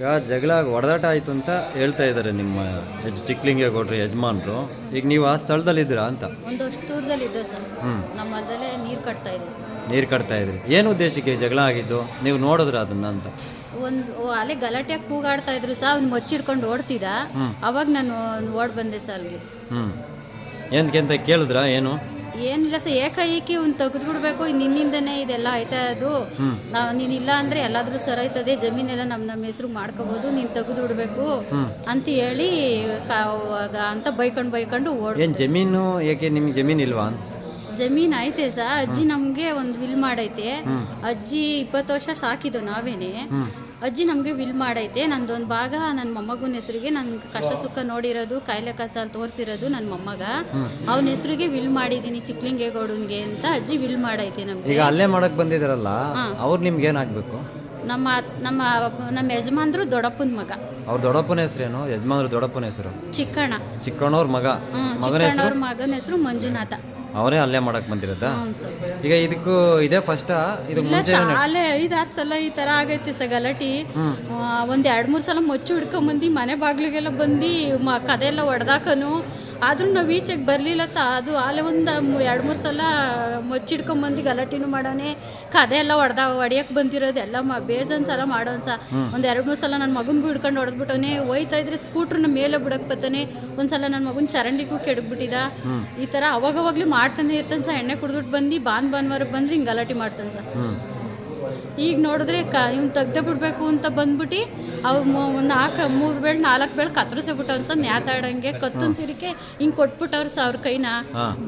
ಈಗ ಜಗಳ ಒಡದಾಟ ಆಯಿತು ಅಂತ ಹೇಳ್ತಾ ಇದ್ದಾರೆ ನಿಮ್ಮ ಯಜ್ ಚಿಕ್ಕಲಿಂಗೇಗೌಡರು ಯಜಮಾನ್ರು. ಈಗ ನೀವು ಆ ಸ್ಥಳದಲ್ಲಿದ್ದೀರಾ ಅಂತ? ಒಂದಷ್ಟು ದೂರದಲ್ಲಿ ಸರ್. ಹ್ಞೂ ನಮ್ಮ ಹೊಲದಲ್ಲೇ ನೀರು ಕಟ್ತಾ ಇದೆ ನೀರು ಕಟ್ತಾ ಇದ್ರಿ ಏನು ಉದ್ದೇಶಕ್ಕೆ ಜಗಳ ಆಗಿದ್ದು? ನೀವು ನೋಡಿದ್ರ ಅದನ್ನ ಅಂತ? ಒಂದು ಅಲ್ಲೇ ಗಲಾಟೆ ಕೂಗಾಡ್ತಾ ಇದ್ರು ಸಹ ಅವ್ನು ಮಚ್ಚಿಡ್ಕೊಂಡು ಓಡ್ತಿದ್ದ. ಹ್ಮ್. ಅವಾಗ ನಾನು ಓಡ್ ಬಂದೆ ಸರ್ ಅಲ್ಲಿಗೆ. ಹ್ಞೂ ಏನಕ್ಕೆ ಅಂತ ಕೇಳಿದ್ರಾ? ಏನು? ಏನಿಲ್ಲ ಸರ್ ಏಕಾಏಕಿ ಒಂದು ತೆಗೆದು ಬಿಡ್ಬೇಕು ನಿನ್ನಿಂದನೇ ಇದೆಲ್ಲ ಆಯ್ತಾ ಇರೋದು. ನಾವು ನೀನು ಇಲ್ಲ ಅಂದರೆ ಎಲ್ಲಾದರೂ ಆಯ್ತದೆ ಜಮೀನೆಲ್ಲ ನಮ್ಮ ನಮ್ಮ ಹೆಸರು ಮಾಡ್ಕೋಬಹುದು ನೀನ್ ತೆಗೆದು ಬಿಡಬೇಕು ಅಂತ ಹೇಳಿ ಕಾ- ಅವಾಗ ಅಂತ ಬೈಕೊಂಡು ಬೈಕೊಂಡು ಓಡ್ ಏನು ಜಮೀನು ಏಕೆ ನಿಮ್ಗೆ ಜಮೀನು ಇಲ್ವಾ? ಅಂತ ಜಮೀನ್ ಐತೆ ಸಾ ಅಜ್ಜಿ ನಮ್ಗೆ ಒಂದು ವಿಲ್ ಮಾಡೈತೆ. ಅಜ್ಜಿ ಇಪ್ಪತ್ತು ವರ್ಷ ಸಾಕಿದ್ದು ನಾವೇನೆ. ಅಜ್ಜಿ ನಮಗೆ ವಿಲ್ ಮಾಡೈತೆ. ನಂದೊಂದು ಭಾಗ ನನ್ನ ಮೊಮ್ಮಗನ ಹೆಸರಿಗೆ ನನ್ ಕಷ್ಟ ಸುಖ ನೋಡಿರೋದು ಕಾಯಿಲೆ ಕಸ ತೋರಿಸಿರೋದು ನನ್ ಮೊಮ್ಮಗ. ಅವನ ಹೆಸರಿಗೆ ವಿಲ್ ಮಾಡಿದ್ದೀನಿ ಚಿಕ್ಕಲಿಂಗೇಗೌಡನ್ಗೆ ಅಂತ ಅಜ್ಜಿ ವಿಲ್ ಮಾಡೈತೆ ನಮ್ಗೆ. ಈಗ ಅಲ್ಲೇ ಮಾಡಕ್ ಬಂದಿದ್ರಲ್ಲ ಅವ್ರು ನಿಮ್ಗೆ ಏನಾಗ್ಬೇಕು ನಮ್ಮ ನಮ್ಮ ನಮ್ಮ ಯಜಮಾನ್ರು ದೊಡ್ಡಪ್ಪನ ಮಗ. ಅವ್ರ ದೊಡ್ಡಪ್ಪನ ಹೆಸರೇನು ಯಜಮಾನ್ರು ದೊಡ್ಡಪ್ಪನ ಹೆಸರು? ಚಿಕ್ಕಣ್ಣ. ಚಿಕ್ಕಣ್ಣವ್ರ ಮಗ. ಮಗನ ಹೆಸರು? ಚಿಕ್ಕಣ್ಣವ್ರ ಮಗನ ಹೆಸರು ಮಂಜುನಾಥ. ಅವರೇ ಅಲ್ಲೇ ಮಾಡಕ್ ಬಂದಿರೋದಾ? ಈಗ ಇದಕ್ಕೂ ಇದೇ ಫಸ್ಟ್ ಇದು ಮುಂಚೆ ಐದಾರು ಸಲ ಈ ತರ ಆಗೈತೆ ಸ ಗಲಾಟಿ. ಒಂದ್ ಎರಡ್ ಮೂರ್ ಸಲ ಮಚ್ಚು ಬಂದಿ ಮನೆ ಬಾಗ್ಲಿಗೆಲ್ಲ ಬಂದಿ ಕದೆ ಎಲ್ಲ ಒಡ್ದಾಕನು. ಆದ್ರೂ ನಾವು ಈಚೆಗೆ ಬರಲಿಲ್ಲ ಸ ಅದು ಆಲೆ ಒಂದು ಎರಡು ಮೂರು ಸಲ ಮುಚ್ಚಿಡ್ಕೊಂಡ್ ಬಂದು ಗಲಾಟಿನೂ ಮಾಡೋನೆ. ಕದೆ ಎಲ್ಲ ಹೊಡೆದ ಹೊಡಿಯಕ್ಕೆ ಬಂದಿರೋದು ಎಲ್ಲ ಮ ಬೇಜನ್ ಸಲ ಮಾಡೋನ್ ಸ ಒಂದು ಎರಡು ಮೂರು ಸಲ ನನ್ನ ಮಗನಿಗೂ ಹಿಡ್ಕೊಂಡು ಹೊಡೆದ್ಬಿಟ್ಟವನೆ. ಹೋಯ್ತಾ ಇದ್ರೆ ಸ್ಕೂಟ್ರನ್ನ ಮೇಲೆ ಬಿಡಕ್ಕೆ ಬರ್ತಾನೆ ಒಂದ್ಸಲ ನನ್ನ ಮಗನ ಚರಂಡಿಗೂ ಕೆಡಗ್ಬಿಟ್ಟಿದ ಹ್ಮ್. ಈ ಥರ ಅವಾಗವಾಗ್ಲೂ ಮಾಡ್ತಾನೆ ಇರ್ತಾನೆ ಸ ಎಣ್ಣೆ ಕುಡ್ದ್ಬಿಟ್ಟು ಬಂದು ಬಾನ್ ಭಾನುವಾರ ಬಂದ್ರೆ ಹಿಂಗೆ ಗಲಾಟೆ ಮಾಡ್ತಾನೆ ಸರ್. ಈಗ ನೋಡಿದ್ರೆ ಕ ಇವ್ನು ತೆಗ್ದೇ ಬಿಡ್ಬೇಕು ಅಂತ ಬಂದ್ಬಿಟ್ಟು ಅವು ನಾಲ್ಕು ಮೂರು ಬೇಳೆ ನಾಲ್ಕು ಬೇಳೆ ಕತ್ತರಿಸಿ ಬಿಟ್ಟು ಅನ್ಸ ನ್ಯಾತಾಡಂಗೆ ಕತ್ತನ್ ಸಿರಿಕೆ ಹಿಂಗೆ ಕೊಟ್ಬಿಟ್ಟವ್ರೆ ಸರ್ ಅವ್ರ ಕೈನ.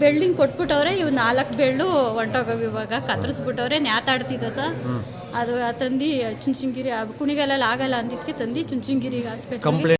ಬೆಳ್ಳಿಂಗ್ ಕೊಟ್ಬಿಟ್ಟವ್ರೆ ಇವ್ ನಾಲ್ಕು ಬೆಳ್ಳು ಹೊಂಟೋಗವ್ ಇವಾಗ. ಕತ್ತರಿಸ್ಬಿಟ್ಟವ್ರೆ ನ್ಯಾತಾಡ್ತಿದ್ದ ಸರ್. ಅದು ತಂದು ಚುಂಚುಂಗಿರಿ ಕುಣಿಗೆಲ್ಲ ಆಗಲ್ಲ ಅಂದಿದ್ಕೆ ತಂದು ಚುಂಚನಗಿರಿ ಹಾಸ್ಪಿಟ್ಲ್